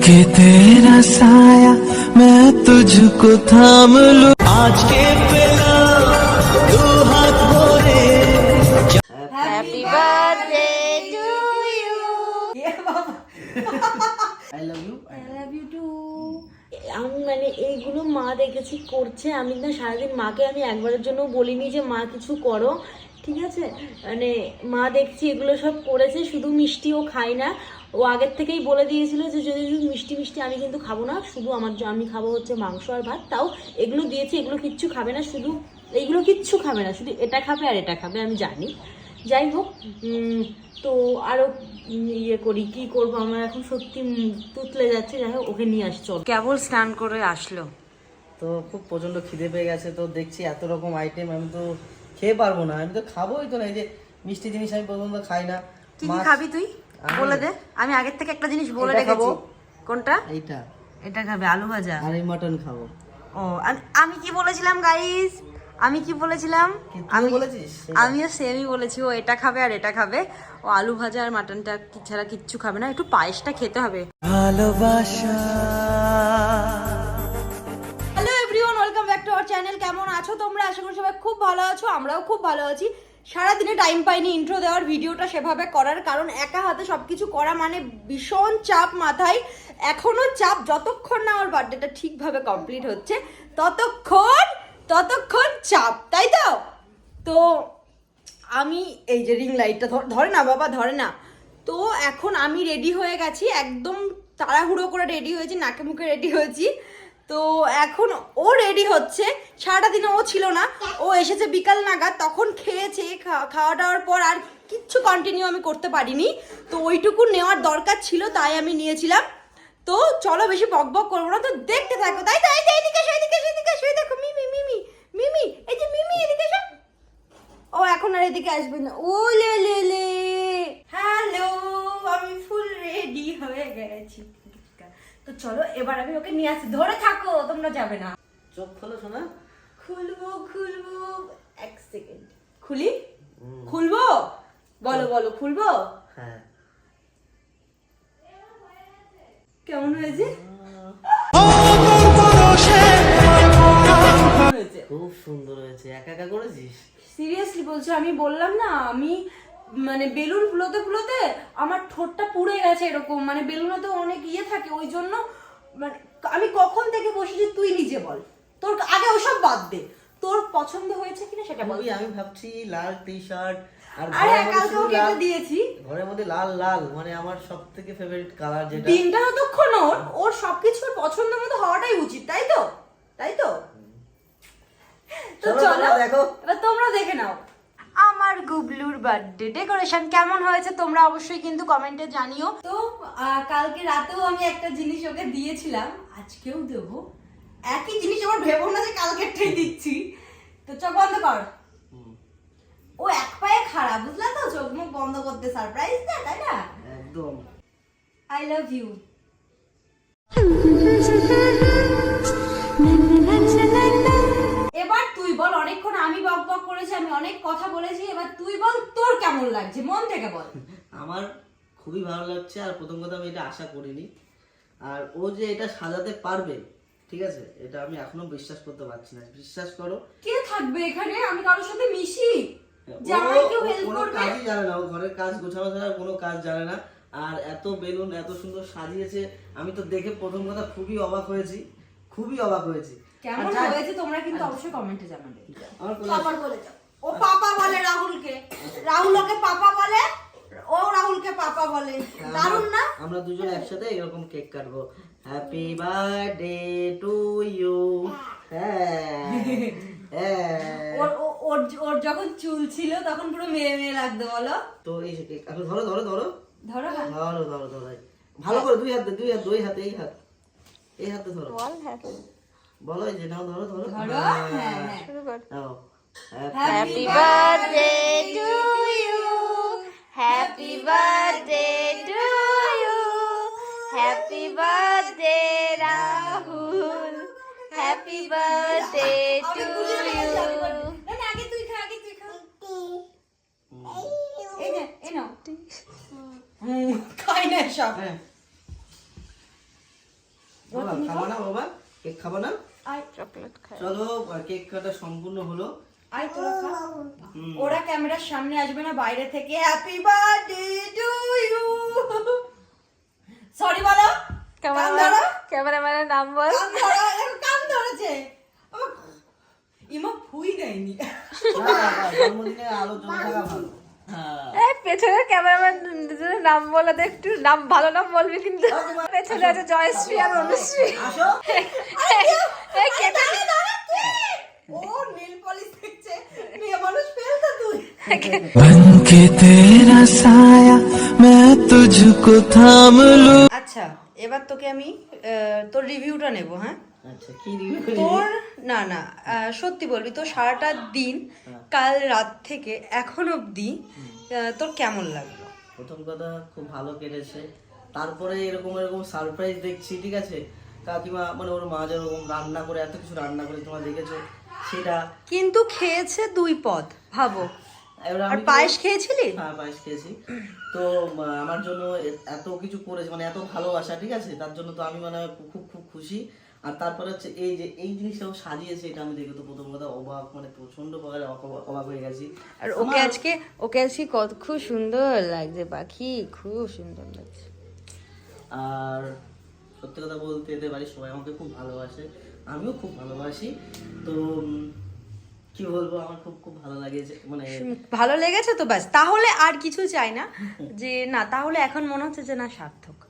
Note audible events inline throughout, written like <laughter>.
बन के तेरा साया मैं तुझको थाम लूं आज के पेला दो हाथ भरे happy birthday to you <laughs> I love you I love you too আমি মানে এইগুলো মা দেখেছি করছে আমি না সারাদিন মাকে আমি একবারের জন্য বলিনি যে মা কিছু করো ঠিক আছে? মানে মা দেখছি এগুলো সব করেছে শুধু মিষ্টি ও খায় না। ও আগের থেকেই বলে দিয়েছিল যে যদি শুধু মিষ্টি মিষ্টি আমি কিন্তু খাব না শুধু আমার আমি খাব হচ্ছে মাংস আর ভাত। তাও এগুলো দিয়েছি এগুলো কিচ্ছু খাবে না শুধু এইগুলো কিচ্ছু খাবে না শুধু এটা খাবে আর এটা খাবে আমি জানি। যাই হোক তো আরও ইয়ে করি কি করব? আমার এখন সত্যি তুতলে যাচ্ছে যাই হোক ওকে নিয়ে আসছো কেবল স্নান করে আসলো? তো খুব প্রচণ্ড খিদে পেয়ে গেছে তো দেখছি এত রকম আইটেম আমি তো খেয়ে পারব না আমি তো খাবোই তো না এই যে মিষ্টি জিনিস আমি প্রথমত খাই না। কি কি খাবি তুই? বলে দে। আমি আগের থেকে একটা জিনিস বলে রেখেছি। কোনটা? এইটা। এটা খাবে আলু ভাজা। আর এই মটন খাব। ও আমি- আমি কি বলেছিলাম গাইস আমি কি বলেছিলাম? আমি বলেছিস? আমিও সেমই বলেছি ও এটা খাবে আর এটা খাবে। ও আলু ভাজা আর মাটনটা ছাড়া কিচ্ছু খাবে না একটু পায়েসটা খেতে হবে। ভালোবাসা। চ্যানেল কেমন আছো তোমরা? আশা করি সবাই খুব ভালো আছো, আমরাও খুব ভালো আছি। সারাদিনে টাইম পাইনি ইন্ট্রো দেওয়ার, ভিডিওটা সেভাবে করার কারণ একা হাতে সবকিছু করা মানে ভীষণ চাপ মাথায়। এখনও চাপ, যতক্ষণ না আমার বার্থডেটা ঠিকভাবে কমপ্লিট হচ্ছে, ততক্ষণ ততক্ষণ চাপ, তাই তো? তো আমি, এই যে রিং লাইটটা ধরে না বাবা, ধরে না। তো এখন আমি রেডি হয়ে গেছি, একদম তাড়াহুড়ো করে রেডি হয়েছি, নাকে মুখে রেডি হয়েছি। তো এখন ও রেডি হচ্ছে। সারাটা দিনে ও ছিল না। ও এসেছে বিকাল নাগাদ তখন খেয়েছে খাওয়া দাওয়ার পর আর কিচ্ছু কন্টিনিউ আমি করতে পারিনি। তো ওইটুকু নেওয়ার দরকার ছিল তাই আমি নিয়েছিলাম। তো চলো বেশি বক বক করব না তো দেখতে থাকো। তাই তাই যে এদিকে এদিকে এসো, এদিকে এসো, দেখো মিমি মিমি মিমি এই যে মিমি এদিকে এসো। ও এখন আর এদিকে আসবে না। ও লে লে। লে হ্যালো আমি ফুল রেডি হয়ে গেছি। তো চলো এবার আমি ওকে নিয়ে আসি। ধরে থাকো তোমরা যাবে না। চোখ খোলো শোনা খুলবো খুলবো। এক সেকেন্ড খুলি? খুলবো? বলো বলো খুলবো? হ্যাঁ। কেমন হয়েছে? হয়েছে খুব সুন্দর হয়েছে। একা একা করেছিস? সিরিয়াসলি বলছো আমি বললাম না আমি মানে বেলুন ফুলোতে ফুলোতে আমার ঠোঁটটা পুড়ে গেছে এরকম। মানে বেলুনে তো অনেক ইয়ে থাকে ওই জন্য মানে আমি কখন থেকে বসেছি তুই নিজে বল। তোর আগে ওসব বাদ দে। তোর পছন্দ হয়েছে কিনা সেটা বল। আমি ভাবছি লাল টি শার্ট আর কালকে ওকে এটা দিয়েছি। ঘরের মধ্যে লাল লাল মানে আমার সব থেকে ফেভারিট কালার যেটা দিনটা যতক্ষণ ওর ওর সবকিছু পছন্দ মতো হওয়াটাই উচিত তাই তো? তাই তো? তো চলো চলো দেখো। এবার তোমরা দেখে নাও। আমার গুবলুর বার্থডে ডেকোরেশন কেমন হয়েছে তোমরা অবশ্যই কিন্তু কমেন্টে জানিও। তো কালকে রাতেও আমি একটা জিনিস ওকে দিয়েছিলাম আজকেও দেবো। একই জিনিস আমার ভেবো না যে কালকেরটাই দিচ্ছি। তো চোখ বন্ধ কর। ও এক পায়ে খারাপ বুঝলা তো? চোখ মুখ বন্ধ করতে সারপ্রাইজ না তাই না? একদম। আই লাভ ইউ তুই বল অনেকক্ষণ আমি বক বক করেছি আমি অনেক কথা বলেছি এবার তুই বল তোর কেমন লাগছে? মন থেকে বল। আমার খুবই ভালো লাগছে আর প্রথম কথা আমি এটা আশা করিনি। আর ও যে এটা সাজাতে পারবে ঠিক আছে এটা আমি এখনও বিশ্বাস করতে পারছি না। বিশ্বাস করো। কে থাকবে এখানে? আমি কারোর সাথে মিশি? হেল্প কোনো কাজই জানে না ও ঘরের কাজ গোছানো ছাড়া কোনো কাজ জানে না। আর এত বেলুন এত সুন্দর সাজিয়েছে আমি তো দেখে প্রথম কথা খুবই অবাক হয়েছি খুবই অবাক হয়েছি। কেমন হয়েছে তোমরা কিন্তু অবশ্যই কমেন্টে জানাবে। আমার বলে যাও। ও পাপা বলে রাহুলকে। রাহুল ওকে পাপা বলে ও রাহুলকে পাপা বলে। দারুণ না? আমরা দুজন একসাথে এরকম কেক কাটবো। হ্যাপি বার্থডে টু ইউ ওর যখন চুল ছিল তখন পুরো মেয়ে মেয়ে লাগতো বলো। তো এই যে কেক এখন ধরো ধরো ধরো। ধরো হ্যাঁ ধরো ধরো ধরো। ভালো করে দুই হাতে দুই হাত দুই হাতে এই হাত। এই হাতে ধরো। বলো যে নাও ধরো ধরো। ধরো? হ্যাঁ হ্যাঁ happy birthday to you happy birthday to you happy birthday Rahul happy birthday to you খাই না সব। খাব না বাবা? কেক খাব না? চকলেট খাই। চলো কেক কাটা সম্পূর্ণ হলো। আয় তোরা খা। ওরা ক্যামেরার সামনে আসবে না বাইরে থেকে happy birthday to you sorry বলো। কান ধরো। ক্যামেরাম্যানের নাম বল। কান ধরেছে। ইমা ফুই দেয়নি। না, বাবা, আলো জ্বলে থাকা ভালো। এই পেছনে ক্যামেরাম্যান নাম বলা বলাতে একটু নাম ভালো নাম বলবি কিন্তু। পেছনে আছে জয়শ্রী আর অনুশ্রী। আচ্ছা এবার তোকে আমি তোর রিভিউটা নেব হ্যাঁ? আচ্ছা কি তোর না না সত্যি বলবি তোর সারাটা দিন কাল রাত থেকে এখন অবধি তোর কেমন লাগল? প্রথম কথা খুব ভালো কেটেছে। তারপরে এরকম এরকম সারপ্রাইজ দেখছি ঠিক আছে? কাকিমা মানে ওর মা যেরকম রান্না করে এত কিছু রান্না করে তোমরা দেখেছ সেটা কিন্তু খেয়েছে দুই পদ ভাবো। আর পায়েস খেয়েছিলি? হ্যাঁ পায়েস খেয়েছি। তো আমার জন্য এত কিছু করেছে মানে এত ভালোবাসা ঠিক আছে? তার জন্য তো আমি মানে খুব খুব খুশি। আর তারপরে হচ্ছে এই যে এই জিনিসটা ও সাজিয়েছে এটা আমি দেখে তো প্রথম কথা অবাক মানে প্রচণ্ড প্রকারে অবাক- হয়ে গেছি। আর ওকে আজকে ওকে আজকে কত খুব সুন্দর লাগছে পাখি খুব সুন্দর লাগছে। আর সত্যি কথা বলতে এদের বাড়ির সবাই আমাকে খুব ভালোবাসে আমিও খুব ভালোবাসি। তো কি বলব আমার খুব খুব ভালো লাগেছে মানে ভালো লেগেছে তো ব্যাস তাহলে আর কিছু চাই না। যে না তাহলে এখন মনে হচ্ছে যে না সার্থক।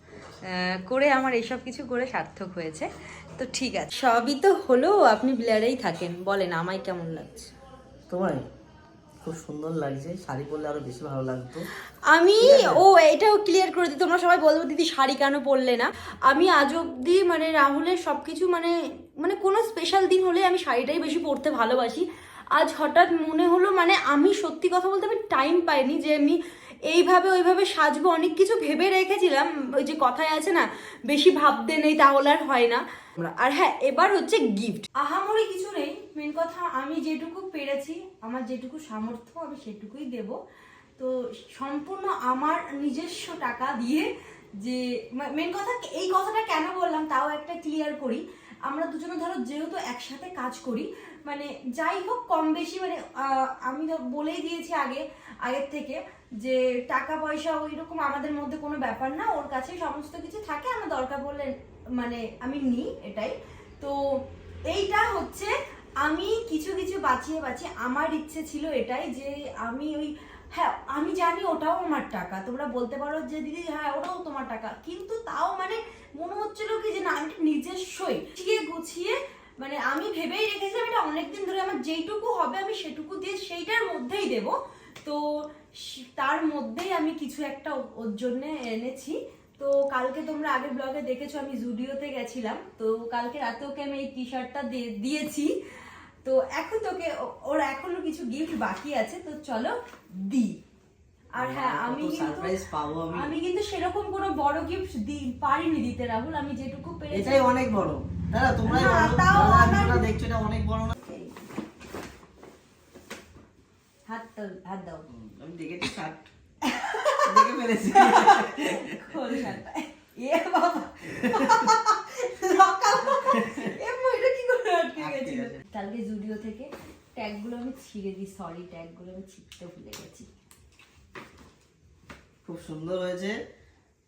করে আমার এইসব কিছু করে সার্থক হয়েছে। তো ঠিক আছে। সবই তো হলো আপনি ব্লেয়ারেই থাকেন। বলেন আমায় কেমন লাগছে? তোমায় খুব সুন্দর লাগছে। শাড়ি পরলে আরও বেশি ভালো লাগতো। আমি ও এটাও ক্লিয়ার করে দিই। তোমরা সবাই বলব দিদি শাড়ি কেন পরলে না? আমি আজ অব্দি মানে রাহুলের সবকিছু মানে মানে কোনো স্পেশাল দিন হলে আমি শাড়িটাই বেশি পরতে ভালোবাসি। আজ হঠাৎ মনে হলো মানে আমি সত্যি কথা বলতে আমি টাইম পাইনি যে আমি এইভাবে, ওইভাবে সাজবো, অনেক কিছু ভেবে রেখেছিলাম। ওই যে কথায় আছে না, বেশি ভাবতে নেই তাহলে আর হয় না। আর হ্যাঁ এবার হচ্ছে গিফট আহামরি কিছু নেই। মেন কথা, আমি যেটুকু পেরেছি, আমার যেটুকু সামর্থ্য, আমি সেটুকুই দেব। তো সম্পূর্ণ আমার নিজস্ব টাকা দিয়ে যে মেন কথা, এই কথাটা কেন বললাম, তাও একটা ক্লিয়ার করি। আমরা দুজনে ধরো যেহেতু একসাথে কাজ করি মানে যাই হোক কম বেশি মানে আমি বলেই দিয়েছি আগে, আগের থেকে যে টাকা পয়সা ওই রকম আমাদের মধ্যে কোনো ব্যাপার না, ওর কাছে সমস্ত কিছু থাকে, আমার দরকার পড়লে মানে আমি নিই এটাই। তো এইটা হচ্ছে আমি কিছু কিছু বাঁচিয়ে বাঁচিয়ে আমার ইচ্ছে ছিল এটাই যে আমি ওই হ্যাঁ আমি জানি ওটাও আমার টাকা, তোমরা বলতে পারো যে, দিদি হ্যাঁ ওটাও তোমার টাকা। কিন্তু তাও মানে মনে হচ্ছিল কি যে না আমি এটা নিজস্বই গুছিয়ে গুছিয়ে মানে আমি ভেবেই রেখেছিলাম এটা অনেকদিন ধরে আমার যেইটুকু হবে আমি সেটুকু দিয়ে সেইটার মধ্যেই দেব। তো তার মধ্যেই আমি কিছু একটা ওর জন্য এনেছি। তো কালকে তোমরা আগের ব্লগে দেখেছ আমি জুডিওতে গেছিলাম। তো কালকে রাতে ওকে আমি এই টি শার্টটা দিয়েছি। তো এখন তোকে ওর এখনও কিছু গিফট বাকি আছে। তো চলো দি আর হ্যাঁ আমি কিন্তু সারপ্রাইজ পাবো আমি। আমি কিন্তু সেরকম কোনো বড় গিফট দি পারিনি দিতে রাহুল আমি যেটুকু পেরেছি। এটাই অনেক বড়। দাদা তোমরাই না, বলো। তাও দেখছ এটা অনেক বড় না? হাত দাও হাত দাও। আমি দেখেছি শার্ট দেখে ফেলেছি। খোল শার্টটা এ বাবা। লকাবো এ মা, এটা কি করে আটকে আটকে গেছিল? কালকে জুডিও থেকে ট্যাগগুলো আমি ছিঁড়ে দিই সরি ট্যাগগুলো আমি ছিঁড়তে ভুলে গেছি। খুব সুন্দর হয়েছে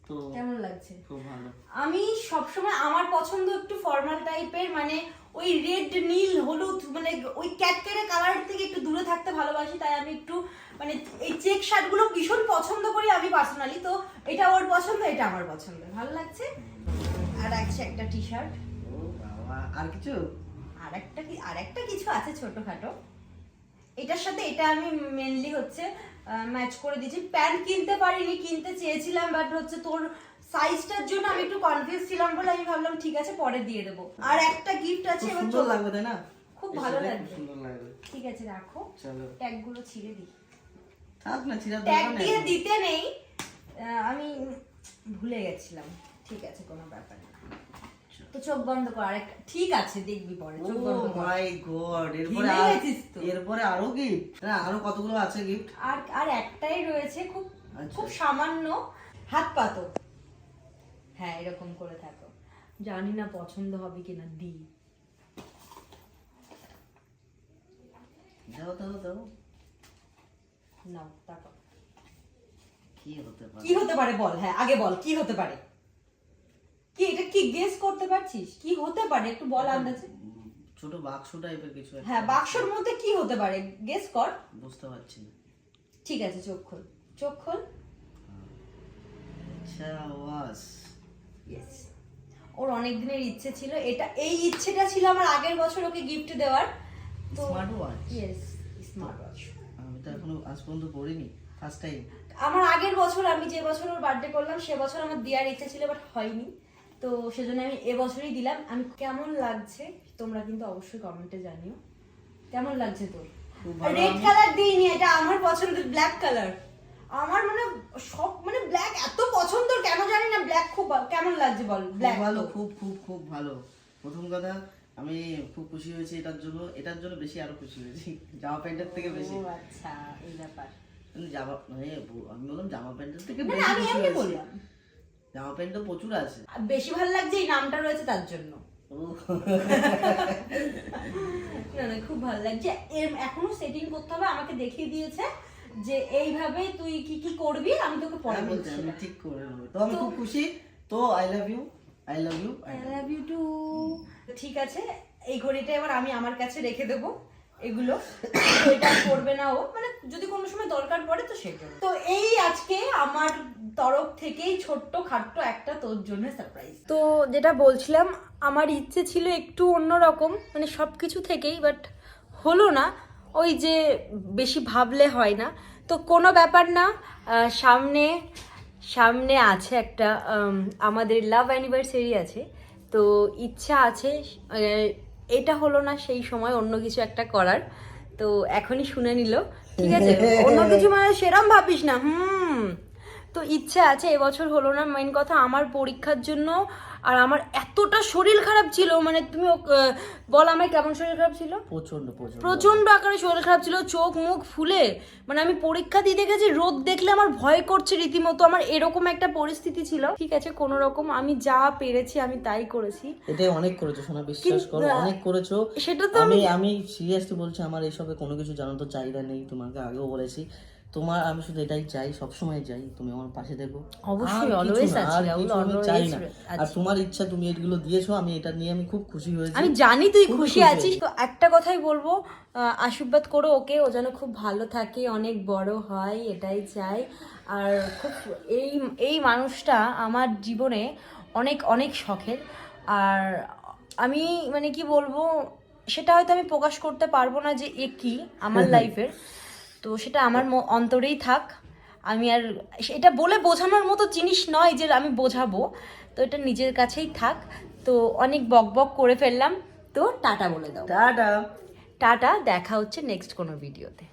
তো কেমন লাগছে? খুব ভালো। আমি সবসময় আমার পছন্দ একটু ফর্মাল টাইপের মানে ওই রেড নীল হলুদ মানে ওই ক্যাটকেটে কালার থেকে একটু দূরে থাকতে ভালোবাসি তাই আমি একটু মানে এই চেক শার্টগুলো ভীষণ পছন্দ করি আমি পার্সোনালি তো এটা ওর পছন্দ এটা আমার পছন্দ। ভালো লাগছে? আর আছে একটা টি শার্ট আর কিছু? আর একটা কি আর একটা কিছু আছে ছোটখাটো। এটার সাথে এটা আমি মেনলি হচ্ছে ম্যাচ করে দিয়েছি। প্যান্ট কিনতে পারিনি কিনতে চেয়েছিলাম বাট হচ্ছে তোর সাইজটার জন্য আমি একটু কনফিউজ ছিলাম বলে আমি ভাবলাম ঠিক আছে পরে দিয়ে দেবো। আর একটা গিফট আছে খুব এবার সুন্দর লাগবে তাই না? খুব ভালো লাগবে। ঠিক আছে রাখো। চলো। ট্যাগগুলো ছিঁড়ে দিই। থাক না ছিড়া ট্যাগ দিয়ে দিতে নেই। আমি ভুলে গেছিলাম। ঠিক আছে কোনো ব্যাপার না। তো চোখ বন্ধ কর আরেকটা ঠিক আছে দেখবি পরে চোখ বন্ধ কর। মাই গড এরপরে আর- এরপরে আরও গিফট না আরও কতগুলো আছে গিফট আর আর একটাই রয়েছে খুব আচ্ছা। খুব সামান্য। হাত পাতো হ্যাঁ এরকম করে থাকো। জানি না পছন্দ হবে কিনা দি দাও দাও দাও। নাও তাকাও। কি হতে পারে? কি হতে পারে বল হ্যাঁ আগে বল কি হতে পারে? কি এটা কি গেস করতে পারছিস? কি হতে পারে? একটু বল আন্দাজে। ছোট বাক্স টাইপের কিছু হ্যাঁ বাক্সর মধ্যে কি হতে পারে? গেস কর। বুঝতে পারছি না। ঠিক আছে চোখ খোল। চোখ খোল। আচ্ছা ওয়াস ইয়েস ওর অনেক দিনের ইচ্ছে ছিল। এটা এই ইচ্ছেটা ছিল আমার আগের বছর ওকে গিফট দেওয়ার। তো smart watch yes smart watch আমি তো এখনও আজ পর্যন্ত পড়িনি ফার্স্ট টাইম আমার আগের বছর আমি যে বছর ওর বার্থডে করলাম সে বছর আমার দেওয়ার ইচ্ছে ছিল বাট হয়নি। তো সেজন্য আমি এবছরই দিলাম। আমি কেমন লাগছে তোমরা কিন্তু অবশ্যই কমেন্টে জানিও। কেমন লাগছে তোর? রেড কালার দিইনি এটা আমার পছন্দের ব্ল্যাক কালার আমার মানে সব মানে ব্ল্যাক এত পছন্দ কেন জানি না ব্ল্যাক খুব কেমন লাগছে বল ব্ল্যাক ভালো খুব খুব খুব ভালো। প্রথম কথা আমি খুব খুশি হয়েছি এটার জন্য। এটার জন্য বেশি আরও খুশি হয়েছি জামা প্যান্টের থেকে বেশি। আচ্ছা এই ব্যাপার। জামা আমি বললাম জামা প্যান্টের থেকে বেশি আমি খুশি হয়েছি। বললাম। জামা প্যান্ট তো প্রচুর আছে। আর বেশি ভালো লাগছে এই নামটা রয়েছে তার জন্য। না না খুব ভালো লাগছে। এর- এখনও সেটিং করতে হবে। আমাকে দেখিয়ে দিয়েছে যে এইভাবে তুই কি কি করবি আমি তোকে পরে বলছি আমি ঠিক করে নেব। তো আমি খুব খুশি। তো I love you I love you I love you too ঠিক আছে এই ঘড়িটা এবার আমি আমার কাছে রেখে দেবো। এগুলো। এটা করবে না ও। মানে যদি কোনো সময় দরকার পড়ে তো সেটা তো এই আজকে আমার তরফ থেকেই ছোট্ট খাট্ট একটা তোর জন্য সারপ্রাইজ তো যেটা বলছিলাম, আমার ইচ্ছে ছিল একটু অন্যরকম মানে সব কিছু থেকেই বাট হলো না, ওই যে বেশি ভাবলে হয় না। তো কোনো ব্যাপার না সামনে সামনে আছে একটা আমাদের লাভ অ্যানিভার্সারি আছে। তো ইচ্ছা আছে এটা হলো না সেই সময় অন্য কিছু একটা করার। তো এখনই শুনে নিল। ঠিক আছে, অন্য কিছু মানে সেরম ভাবিস না, হুম। তো ইচ্ছে আছে এবছর হলো না। মেন কথা আমার পরীক্ষার জন্য আর আমার এতটা শরীর খারাপ ছিল মানে তুমি বল আমার কেমন শরীর খারাপ ছিল? প্রচণ্ড প্রচণ্ড আকারে শরীর খারাপ ছিল চোখ মুখ ফুলে। মানে আমি পরীক্ষা দিতে গেছি রোদ দেখলে আমার ভয় করছে রীতিমতো আমার এরকম একটা পরিস্থিতি ছিল। ঠিক আছে কোনো রকম আমি যা পেরেছি আমি তাই করেছি। এটাই অনেক করেছ শোনা বিশ্বাস করো অনেক করেছ। সেটা তো আমি আমি সিরিয়াসলি বলছি আমার এইসবে কোনো কিছু জানার তো চাহিদা নেই তোমাকে আগেও বলেছি। তোমার আমি শুধু এটাই চাই সবসময় চাই তুমি আমার পাশে দেখো। অবশ্যই, আর আছি, আমি চাই না। তোমার ইচ্ছা তুমি এগুলো দিয়েছ আমি এটা নিয়ে আমি খুব খুশি হয়েছি। আমি জানি তুই খুশি খুশি আছিস তো একটা কথাই বলব আশীর্বাদ করো ওকে ও যেন খুব ভালো থাকে অনেক বড় হয় এটাই চাই। আর খুব এই এই মানুষটা আমার জীবনে অনেক অনেক শখের। আর আমি মানে কি বলব সেটা হয়তো আমি প্রকাশ করতে পারব না যে এ কি আমার <laughs> লাইফের তো সেটা আমার অন্তরেই থাক। আমি আর এটা বলে বোঝানোর মতো জিনিস নয় যে আমি বোঝাবো। তো এটা নিজের কাছেই থাক। তো অনেক বক বক করে ফেললাম। তো টাটা বলে দাও। টাটা। টাটা। দেখা হচ্ছে নেক্সট কোনো ভিডিওতে